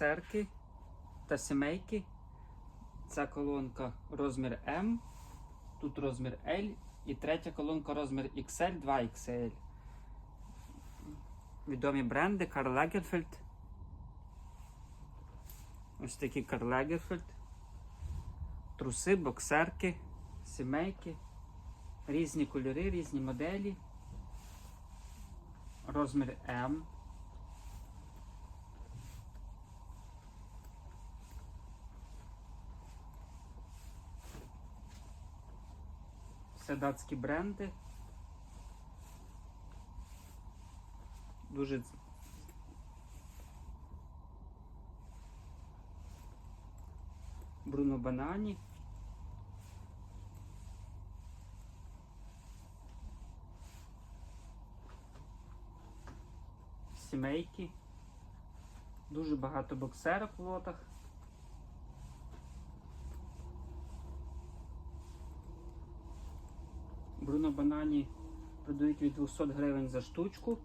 Церки та сімейки. Ця колонка розмір М, тут розмір L і третя колонка розмір XL, 2XL. Відомі бренди Карл Лагерфельд. Ось такі Карл Лагерфельд. Труси, боксерки, сімейки. Різні кольори, різні моделі. Розмір М. Все датські бренди. Дуже Бруно Банані. Сімейки. Дуже багато боксерок в лотах. Бруно Банані продають від 200 гривень за штучку.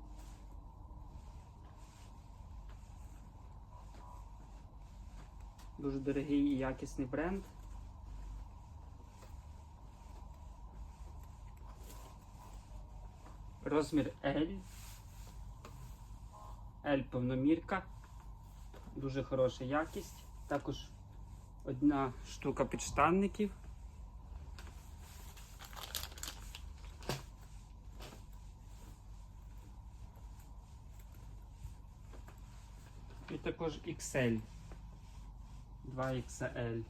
Дуже дорогий і якісний бренд. Розмір L. L повномірка. Дуже хороша якість. Також одна штука підштанників. І також XL. 2XL.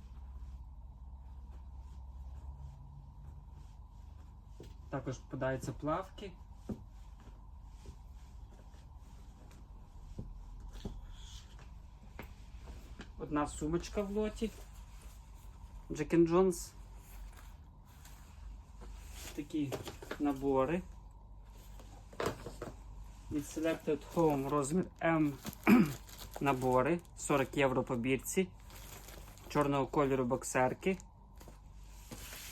Також подаються плавки. Одна сумочка в лоті. Jack and Jones. Такі набори. Від Selected Home розмір M набори 40 євро по бірці. Чорного кольору боксерки.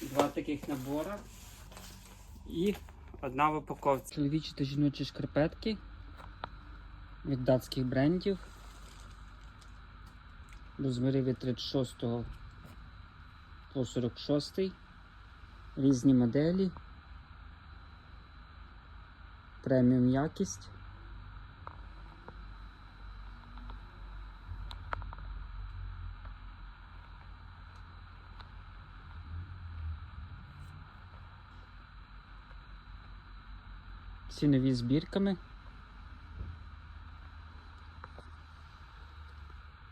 Два таких набора. І одна в упаковці. Чоловічі та жіночі шкарпетки від датських брендів. Розміри від 36 по 46. Різні моделі. Преміум якість. Всі нові збірками.